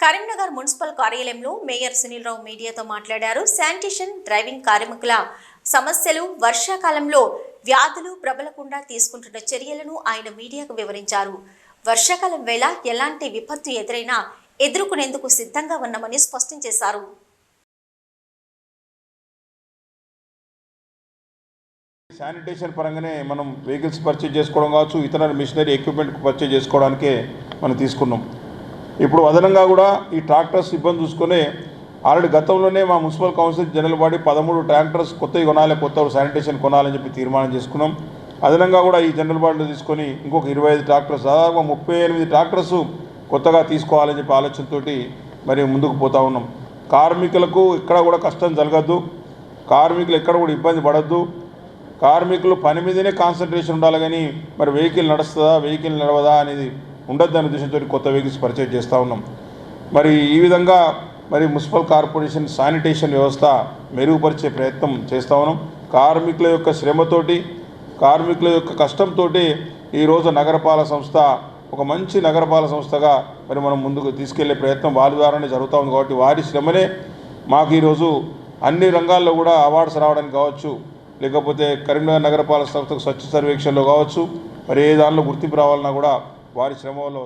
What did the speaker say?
Karimnagar municipal కార్యాలయంలో mayor Sunil Rao మీడియాతో మాట్లాడారు. శానిటేషన్ డ్రైవింగ్ కార్మికుల సమస్యలు వర్షాకాలంలో వ్యాధులు ప్రబలకుండా తీసుకుంటున్న చర్యలను ఆయన మీడియాకు వివరించారు. వర్షాకాలం వేళ ఎలాంటి విపత్తు ఎదురైనా ఎదుర్కొనేందుకు సిద్ధంగా ఉన్నామని స్పష్టం చేశారు. శానిటేషన్ పరంగానే మనం వెహికల్స్ పర్చేజ్ చేసుకోవడం కావచ్చు ఇతర మిషనరీ ఎక్విప్మెంట్ పర్చేజ్ చేసుకోవడానికే మనం తీసుకున్నాం. ఇప్పుడు అదనంగా కూడా ఈ ట్రాక్టర్స్ ఇబ్బంది చూసుకొని ఆల్రెడీ గతంలోనే మా మున్సిపల్ కౌన్సిల్ జనరల్ బాడీ పదమూడు ట్రాక్టర్స్ కొత్తవి కొనాలి కొత్త శానిటేషన్ కొనాలని చెప్పి తీర్మానం చేసుకున్నాం. అదనంగా కూడా ఈ జనరల్ బాడీలో తీసుకొని ఇంకొక ఇరవై ఐదు ట్రాక్టర్స్ దాదాపు ముప్పై ఎనిమిది ట్రాక్టర్స్ కొత్తగా తీసుకోవాలని చెప్పి ఆలోచనతోటి మరి ముందుకు పోతా ఉన్నాం. కార్మికులకు ఎక్కడ కూడా కష్టం జరగద్దు. కార్మికులు ఎక్కడ కూడా ఇబ్బంది పడద్దు. కార్మికులు పని మీదనే కాన్సన్ట్రేషన్ ఉండాలి కానీ మరి వెహికల్ నడుస్తుందా వెహికల్ నడవదా అనేది ఉండద్దు అనే ఉద్దేశంతో కొత్త వెహికల్స్ పర్చేజ్ చేస్తూ ఉన్నాం. మరి ఈ విధంగా మరి మున్సిపల్ కార్పొరేషన్ శానిటేషన్ వ్యవస్థ మెరుగుపరిచే ప్రయత్నం చేస్తూ ఉన్నాం. కార్మికుల యొక్క శ్రమతోటి కార్మికుల యొక్క కష్టంతో ఈరోజు నగరపాలక సంస్థ ఒక మంచి నగరపాలక సంస్థగా మరి మనం ముందుకు తీసుకెళ్ళే ప్రయత్నం వారి ద్వారానే జరుగుతూ ఉంది కాబట్టి వారి శ్రమనే మాకు ఈరోజు అన్ని రంగాల్లో కూడా అవార్డ్స్ రావడానికి కావచ్చు లేకపోతే కరీంనగర్ నగరపాలక సంస్థకు స్వచ్ఛ సర్వేక్షణలో కావచ్చు మరి ఏ దానిలో గుర్తింపు రావాలన్నా కూడా వారి శ్రమ వల్ల